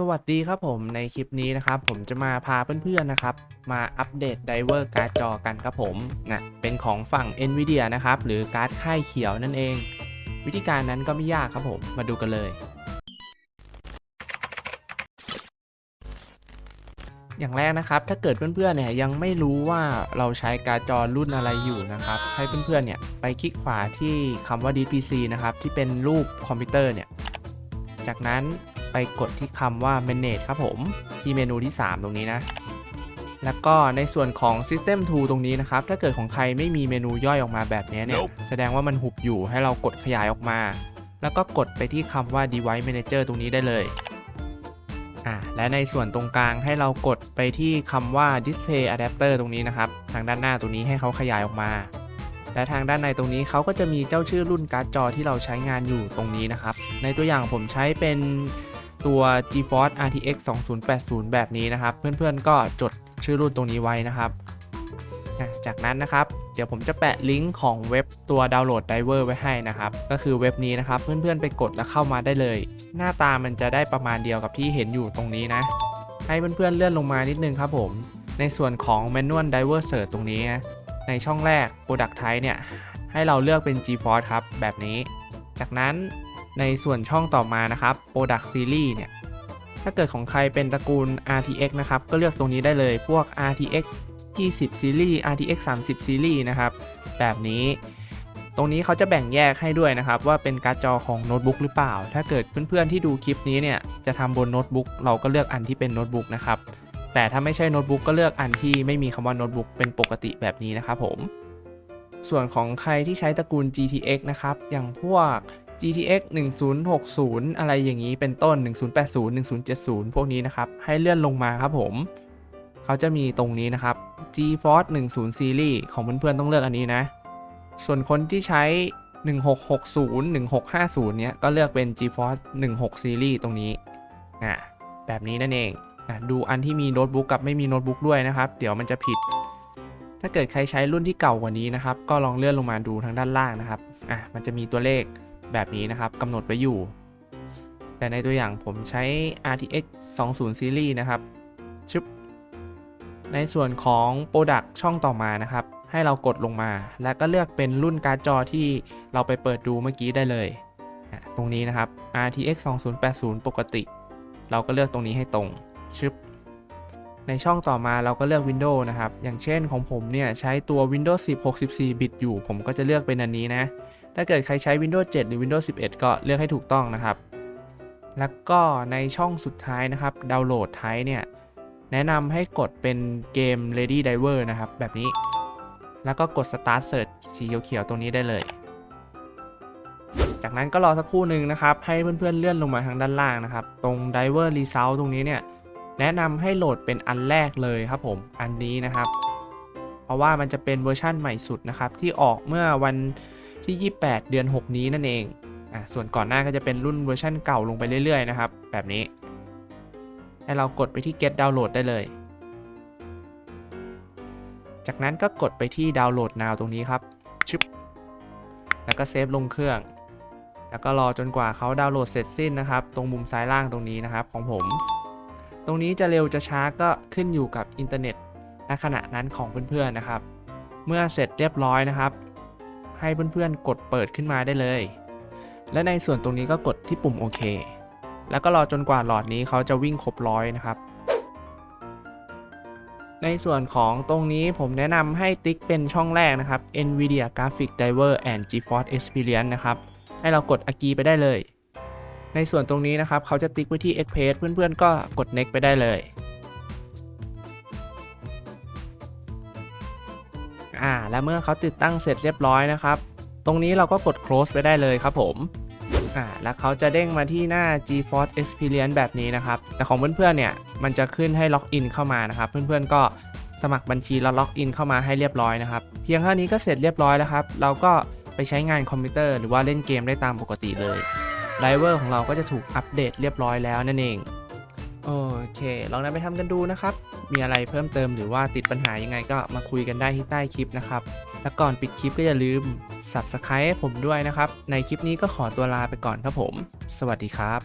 สวัสดีครับผมในคลิปนี้นะครับ ผมจะมาพาเพื่อนๆนะครับ มาอัปเดตไดเวอร์การ์ดจอกันครับผมนะเป็นของฝั่ง NVIDIA นะครับ หรือการ์ดค่ายเขียวนั่นเอง วิธีการนั้นก็ไม่ยากครับผมมาดูกันเลย อย่างแรกนะครับ ถ้าเกิดเพื่อนๆเนี่ยยังไม่รู้ว่าเราใช้การ์ดจอรุ่นอะไรอยู่นะครับ ให้เพื่อนๆเนี่ยไปคลิกขวาที่คำว่า DPC นะครับที่เป็นรูปคอมพิวเตอร์เนี่ยจากนั้น ไปกดที่คำว่า manage ครับผม ที่เมนูที่ 3 ตรงนี้นะ แล้วก็ในส่วนของ system tool ตรงนี้นะครับ ถ้าเกิดของใครไม่มีเมนูย่อยออกมาแบบนี้เนี่ย แสดงว่ามันหุบอยู่ให้เรากดขยายออกมา แล้วก็กดไปที่คำว่า device manager ตรงนี้ได้เลยอ่าและในส่วนตรงกลางให้เรากดไปที่คำว่า display adapter ตรงนี้นะครับ ทางด้านหน้าตรงนี้ให้เขาขยายออกมาและทางด้านในตรงนี้เขาก็จะมีเจ้าชื่อรุ่นการ์ดจอที่เราใช้งานอยู่ตรงนี้นะครับ ในตัวอย่างผมใช้เป็น ตัว GeForce RTX 2080 แบบนี้นะครับ เพื่อนๆก็จดชื่อรุ่นตรงนี้ไว้นะครับ จากนั้นนะครับ เดี๋ยวผมจะแปะลิงก์ของเว็บตัวดาวน์โหลดไดเวอร์ไว้ให้นะครับ ก็คือเว็บนี้นะครับ เพื่อนๆไปกดแล้วเข้ามาได้เลย หน้าตามันจะได้ประมาณเดียวกับที่เห็นอยู่ตรงนี้นะ ให้เพื่อนๆเลื่อนลงมานิดนึงครับผม ในส่วนของ Manual Diver Search ตรงนี้ ในช่องแรก Product Type เนี่ยให้เราเลือกเป็น GeForce ครับแบบนี้ จากนั้น ในส่วนช่องต่อมานะครับ Product Series เนี่ย ถ้าเกิดของใครเป็นตระกูล RTX นะครับ ก็เลือกตรงนี้ได้เลยพวก RTX 20 Series RTX 30 Series นะครับ แบบนี้ ตรงนี้เขาจะแบ่งแยกให้ด้วยนะครับ ว่าเป็นการ์ดจอของโน้ตบุ๊กหรือเปล่า ถ้าเกิดเพื่อนๆที่ดูคลิปนี้เนี่ยจะทำบนโน้ตบุ๊กเราก็เลือกอันที่เป็นโน้ตบุ๊กนะครับแต่ถ้าไม่ใช่โน้ตบุ๊กก็เลือกอันที่ไม่มีคำว่าโน้ตบุ๊กเป็นปกติแบบนี้นะครับผม ส่วนของใครที่ใช้ตระกูล GTX นะครับ อย่างพวก GTX 1060 อะไรอย่างนี้เป็นต้น 1080 1070 พวกนี้นะครับ ให้เลื่อนลงมาครับผม เขาจะมีตรงนี้นะครับ GeForce 10 Series ของเพื่อนๆต้องเลือกอันนี้นะ ส่วนคนที่ใช้ 1660 1650 เนี้ยก็เลือกเป็น GeForce 16 Series ตรงนี้อะแบบนี้นั่นเองอะดูอันที่มีโน้ตบุ๊กกับไม่มีโน้ตบุ๊กด้วยนะครับ เดี๋ยวมันจะผิด ถ้าเกิดใครใช้รุ่นที่เก่ากว่านี้นะครับ ก็ลองเลื่อนลงมาดูทางด้านล่างนะครับ อะ มันจะมีตัวเลข แบบนี้นะครับกำหนดไว้อยู่ แต่ในตัวอย่างผมใช้ RTX 20 Series นะครับชึบในส่วนของ Product ช่องต่อมานะครับ ให้เรากดลงมา แล้วก็เลือกเป็นรุ่นการ์ดจอที่เราไปเปิดดูเมื่อกี้ได้เลยอะตรงนี้นะครับ RTX 2080 ปกติ เราก็เลือกตรงนี้ให้ตรงชึบในช่องต่อมาเราก็เลือก Windows นะครับ อย่างเช่นของผมเนี่ย ใช้ตัว Windows 10 64 บิตอยู่ ผมก็จะเลือกเป็นอันนี้นะ ถ้าเกิดใครใช้ Windows 7 หรือ Windows 11 ก็เลือกให้ถูกต้องนะครับ แล้วก็ในช่องสุดท้ายนะครับดาวน์โหลดไทป์เนี่ยแนะนำให้กดเป็นเกม Ready Diver นะครับ แบบนี้ แล้วก็กด Start Search สีเขียวๆตรงนี้ได้เลย จากนั้นก็รอสักครู่หนึ่งนะครับ ให้เพื่อนๆเลื่อนลงมาทางด้านล่างนะครับ ตรง Diver Result ตรงนี้เนี่ยแนะนำให้โหลดเป็นอันแรกเลยครับผม อันนี้นะครับ เพราะว่ามันจะเป็นเวอร์ชั่นใหม่สุดนะครับ ที่ออกเมื่อวัน ที่ 28 เดือน 6 นี้นั่นเองอะส่วนก่อนหน้าก็จะเป็นรุ่นเวอร์ชั่นเก่าลงไปเรื่อยๆนะครับ แบบนี้ ให้เรากดไปที่ get download ได้เลย จากนั้นก็กดไปที่ดาวน์โหลด now ตรงนี้ครับชึบแล้วก็เซฟลงเครื่อง แล้วก็รอจนกว่าเขาดาวน์โหลดเสร็จสิ้นนะครับ ตรงมุมซ้ายล่างตรงนี้นะครับของผม ตรงนี้จะเร็วจะช้าก็ขึ้นอยู่กับอินเทอร์เน็ตณขณะนั้นของเพื่อนๆนะครับ เมื่อเสร็จเรียบร้อยนะครับ ให้เพื่อนๆ กดเปิดขึ้นมาได้เลย และในส่วนตรงนี้ก็กดที่ปุ่มโอเค แล้วก็รอจนกว่าหลอดนี้เขาจะวิ่งครบร้อยนะครับ ในส่วนของตรงนี้ผมแนะนำให้ติ๊กเป็นช่องแรกนะครับ NVIDIA Graphic Driver and GeForce Experience นะครับ ให้เรากดอากีไปได้เลย ในส่วนตรงนี้นะครับเขาจะติ๊กไว้ที่ Express เพื่อนๆ ก็กด Next ไปได้เลย อ่า และเมื่อเขาติดตั้งเสร็จเรียบร้อยนะครับ ตรงนี้เราก็กด close ไปได้เลยครับผมอ่าแล้วเขาจะเด้งมาที่หน้า GeForce Experience แบบนี้นะครับ แต่ของเพื่อนๆเนี่ย มันจะขึ้นให้ล็อกอินเข้ามานะครับ เพื่อนๆก็สมัครบัญชีแล้วล็อกอินเข้ามาให้เรียบร้อยนะครับ เพียงเท่านี้ก็เสร็จเรียบร้อยแล้วครับ เราก็ไปใช้งานคอมพิวเตอร์หรือว่าเล่นเกมได้ตามปกติเลย ไดเวอร์ของเราก็จะถูกอัปเดตเรียบร้อยแล้วนั่นเอง โอเค ลองนำไปทำกันดูนะครับ มีอะไรเพิ่มเติมหรือว่าติดปัญหายังไงก็มาคุยกันได้ที่ใต้คลิปนะครับ และก่อนปิดคลิปก็อย่าลืม Subscribe ให้ผมด้วยนะครับ ในคลิปนี้ก็ขอตัวลาไปก่อนครับผม สวัสดีครับ